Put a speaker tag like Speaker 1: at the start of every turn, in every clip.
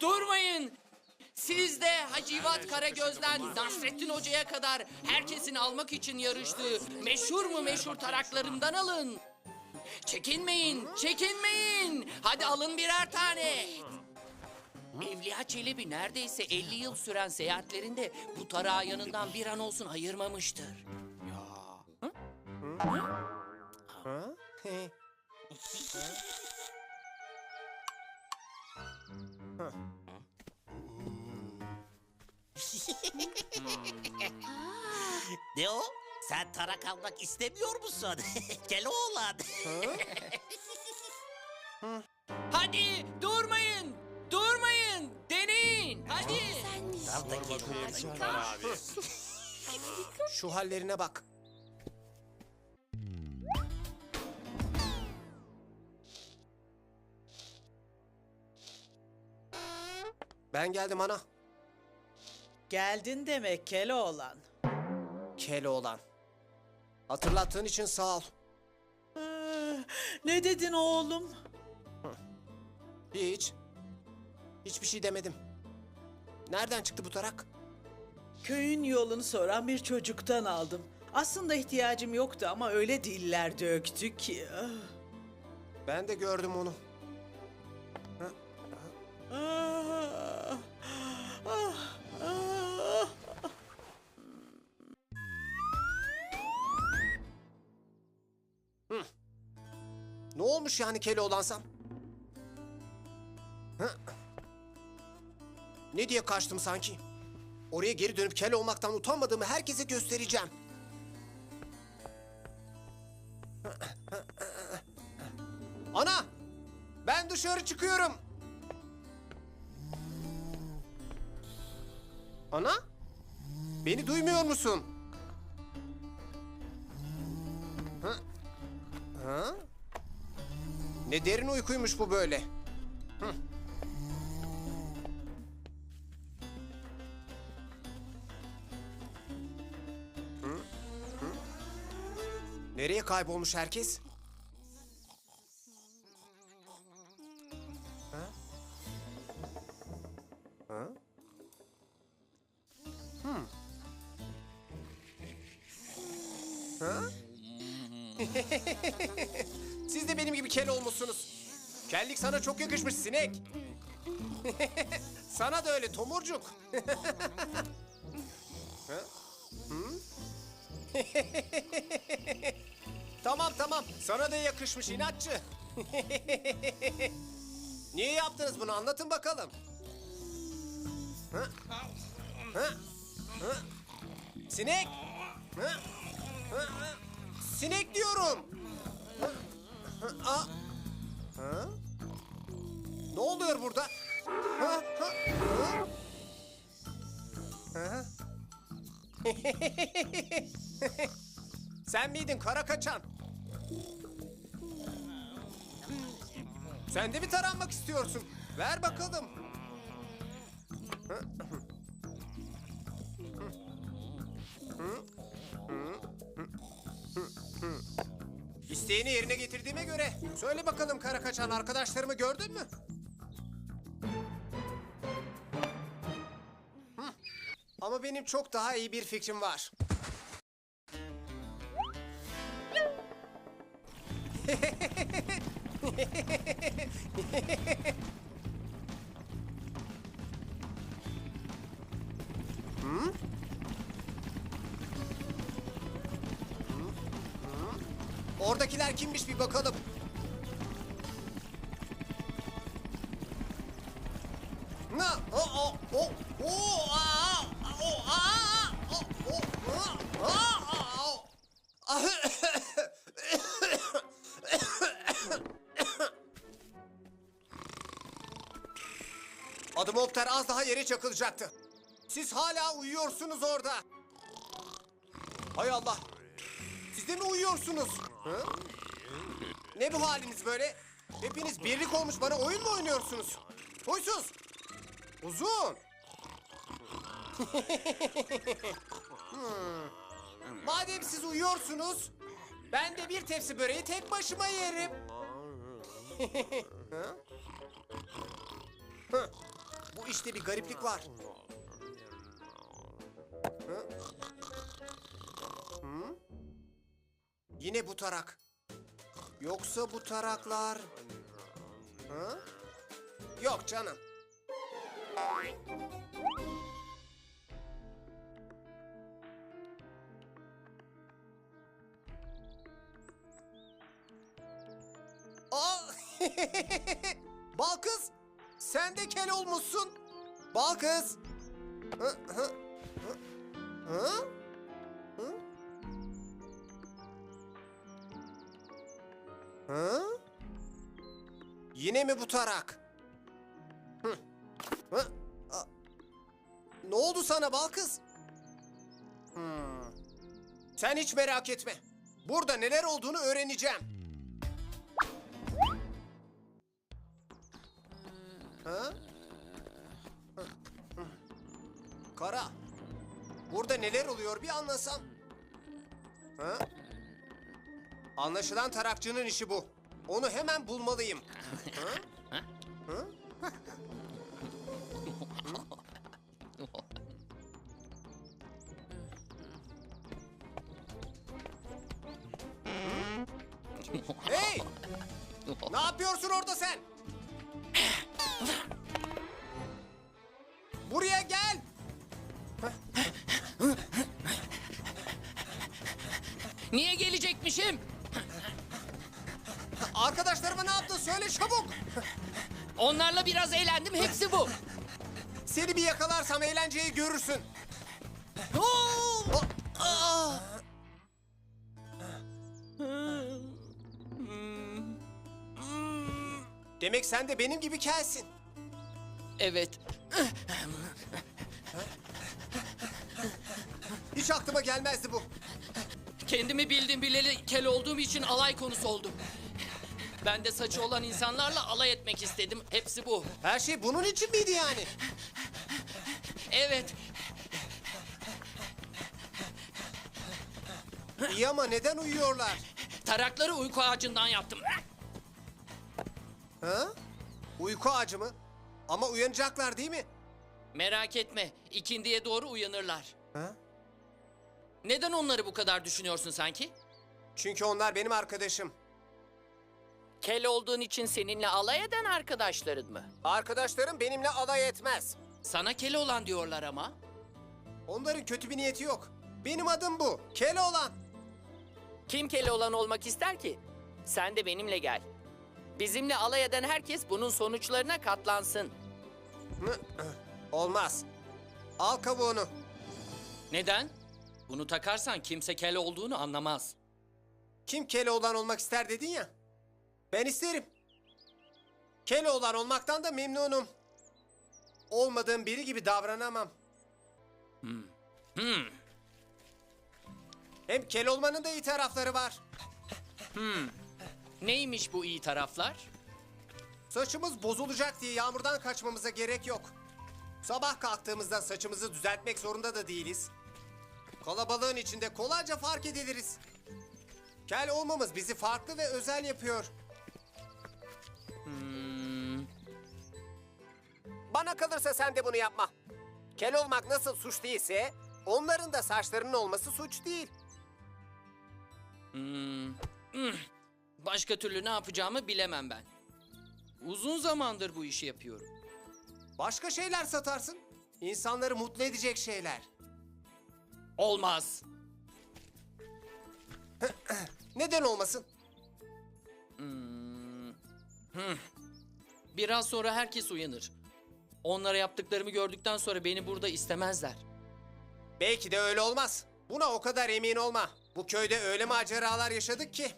Speaker 1: Durmayın. Siz de Hacivat Karagöz'den Nasrettin Hoca'ya kadar herkesin almak için yarıştığı meşhur mu meşhur taraklarımdan alın. Çekinmeyin, çekinmeyin. Hadi alın birer tane. Evliya Çelebi neredeyse 50 yıl süren seyahatlerinde bu tarağı yanından bir an olsun ayırmamıştır.
Speaker 2: Ne o? Sen tarak almak istemiyor musun? Gel oğlan.
Speaker 1: Hadi durmayın, durmayın, deneyin. Hadi.
Speaker 2: Al da gel.
Speaker 3: Şu hallerine bak. Ben geldim ana.
Speaker 4: Geldin demek Keloğlan.
Speaker 3: Keloğlan. Hatırlattığın için sağ ol.
Speaker 4: Ee, Ne dedin oğlum?
Speaker 3: Hiç. Hiçbir şey demedim. Nereden çıktı bu tarak?
Speaker 4: Köyün yolunu soran bir çocuktan aldım. Aslında ihtiyacım yoktu ama öyle diller döktü ki.
Speaker 3: Ben de gördüm onu.
Speaker 4: Ah, ah, ah.
Speaker 3: Ne olmuş yani Keloğlansam? Hı? Ne diye kaçtım sanki? Oraya geri dönüp kel olmaktan utanmadığımı herkese göstereceğim. Ana! Ben dışarı çıkıyorum. Ana? Beni duymuyor musun? Hı? Ha? Ne derin uykuymuş bu böyle. Hı. Hı? Hı? Nereye kaybolmuş herkes? Ha? Siz de benim gibi kel olmuşsunuz. Kellik sana çok yakışmış sinek. sana da öyle tomurcuk. Ha? Hı? tamam tamam sana da yakışmış inatçı. Niye yaptınız bunu anlatın bakalım. Ha? Ha? Ha? Sinek. Ha? Sinek diyorum. Aa. Ha? Ne oluyor burada? Ha? Ha? Ha? Sen miydin kara kaçan? Sen de mi taranmak istiyorsun? Ver bakalım. İsteğini yerine getirdiğime göre söyle bakalım kara kaçan arkadaşlarımı gördün mü? Hı. Ama benim çok daha iyi bir fikrim var. Oradakiler kimmiş bir bakalım. Na, o, o, o, o, a, o, a, o, o, a, a, o. Adım Oktar az daha yere çakılacaktı. Siz hala uyuyorsunuz orada. Hay Allah. Siz de mi uyuyorsunuz? Hı? Ne bu haliniz böyle? Hepiniz birlik olmuş bana oyun mu oynuyorsunuz? Huysuz. Uzun. Hmm. Madem siz uyuyorsunuz, ben de bir tepsi böreği tek başıma yerim. Hı. işte bir gariplik var. Hı? Yine bu tarak. Yoksa bu taraklar... Hı? Yok canım. Aa! Bal kız, sen de kel olmuşsun. Bal kız. Hı, hı, hı? Hı? Hı? Yine mi bu tarak? Ne oldu sana bal kız? Hmm. Sen hiç merak etme. Burada neler olduğunu öğreneceğim. Ha? Kara. Burada neler oluyor bir anlasam. Ha? Anlaşılan tarakçının işi bu. Onu hemen bulmalıyım. Hey! Ne yapıyorsun orada sen? Söyle çabuk.
Speaker 1: Onlarla biraz eğlendim hepsi bu.
Speaker 3: Seni bir yakalarsam eğlenceyi görürsün.
Speaker 1: Oo!
Speaker 3: Aa! Demek sen de benim gibi kelsin.
Speaker 1: Evet.
Speaker 3: Hiç aklıma gelmezdi bu.
Speaker 1: Kendimi bildim bileli kel olduğum için alay konusu oldum. Ben de saçı olan insanlarla alay etmek istedim. Hepsi bu.
Speaker 3: Her şey bunun için miydi yani?
Speaker 1: Evet.
Speaker 3: İyi ama neden uyuyorlar?
Speaker 1: Tarakları uyku ağacından yaptım.
Speaker 3: Ha? Uyku ağacı mı? Ama uyanacaklar değil mi?
Speaker 1: Merak etme. ikindiye doğru uyanırlar.
Speaker 3: Ha?
Speaker 1: Neden onları bu kadar düşünüyorsun sanki?
Speaker 3: Çünkü onlar benim arkadaşım.
Speaker 1: Kel olduğun için seninle alay eden arkadaşların mı?
Speaker 3: Arkadaşlarım benimle alay etmez.
Speaker 1: Sana kel olan diyorlar ama.
Speaker 3: Onların kötü bir niyeti yok. Benim adım bu. Keloğlan.
Speaker 1: Kim kele olan olmak ister ki? Sen de benimle gel. Bizimle alay eden herkes bunun sonuçlarına katlansın.
Speaker 3: Olmaz. Al kabuğunu.
Speaker 1: Neden? Bunu takarsan kimse kel olduğunu anlamaz.
Speaker 3: Kim Keloğlan olmak ister dedin ya. Ben isterim. Keloğlan olmaktan da memnunum. Olmadığım biri gibi davranamam.
Speaker 1: Hmm.
Speaker 3: Hem kel olmanın da iyi tarafları var.
Speaker 1: Neymiş bu iyi taraflar?
Speaker 3: Saçımız bozulacak diye yağmurdan kaçmamıza gerek yok. Sabah kalktığımızda saçımızı düzeltmek zorunda da değiliz. Kalabalığın içinde kolayca fark ediliriz. Kel olmamız bizi farklı ve özel yapıyor. Bana kalırsa sen de bunu yapma. Kel olmak nasıl suç değilse, onların da saçlarının olması suç değil.
Speaker 1: Başka türlü ne yapacağımı bilemem ben. Uzun zamandır bu işi yapıyorum.
Speaker 3: Başka şeyler satarsın. İnsanları mutlu edecek şeyler.
Speaker 1: Olmaz.
Speaker 3: Neden olmasın?
Speaker 1: Biraz sonra herkes uyanır. Onlara yaptıklarımı gördükten sonra beni burada istemezler.
Speaker 3: Belki de öyle olmaz. Buna o kadar emin olma. Bu köyde öyle maceralar yaşadık ki.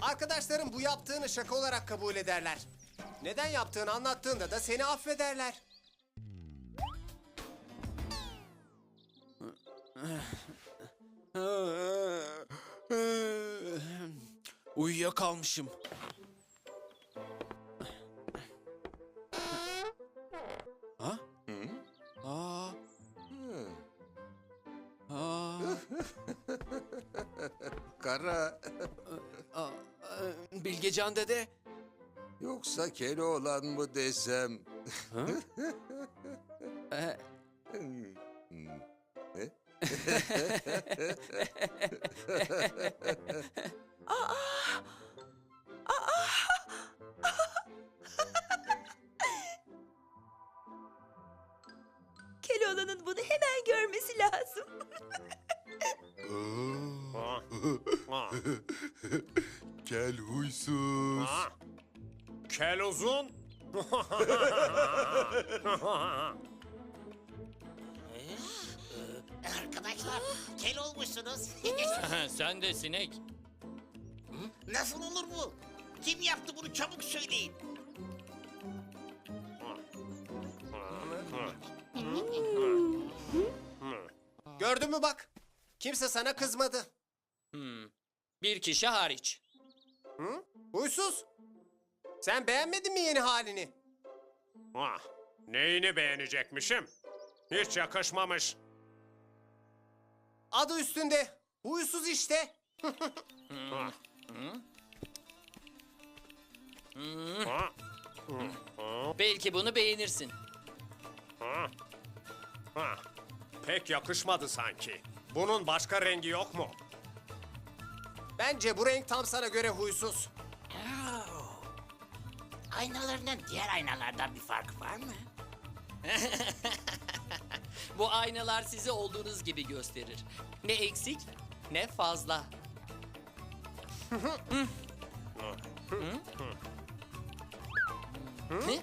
Speaker 3: Arkadaşlarım bu yaptığını şaka olarak kabul ederler. Neden yaptığını anlattığında da seni affederler.
Speaker 5: Uyuyakalmışım. Bilgecan dede.
Speaker 6: yoksa Keloğlan mı desem?
Speaker 5: e,
Speaker 7: Keloğlan'ın
Speaker 6: Huysuz.
Speaker 8: Kel uzun.
Speaker 2: Arkadaşlar kel olmuşsunuz.
Speaker 1: Sen de sinek.
Speaker 2: Nasıl olur bu? Kim yaptı bunu çabuk söyleyin.
Speaker 3: Gördün mü bak? Kimse sana kızmadı.
Speaker 1: Hmm. Bir kişi hariç.
Speaker 3: Hı? Huysuz. Sen beğenmedin mi yeni halini?
Speaker 8: Ah, neyini beğenecekmişim? Hiç yakışmamış.
Speaker 3: Adı üstünde. Huysuz işte.
Speaker 8: Ah. Ah,
Speaker 1: Belki bunu beğenirsin.
Speaker 8: ah, ah. Pek yakışmadı sanki. Bunun başka rengi yok mu?
Speaker 3: Bence bu renk tam sana göre huysuz.
Speaker 2: Aynalarının diğer aynalardan bir farkı var mı?
Speaker 1: Bu aynalar sizi olduğunuz gibi gösterir. Ne eksik ne fazla. Hı? Ne?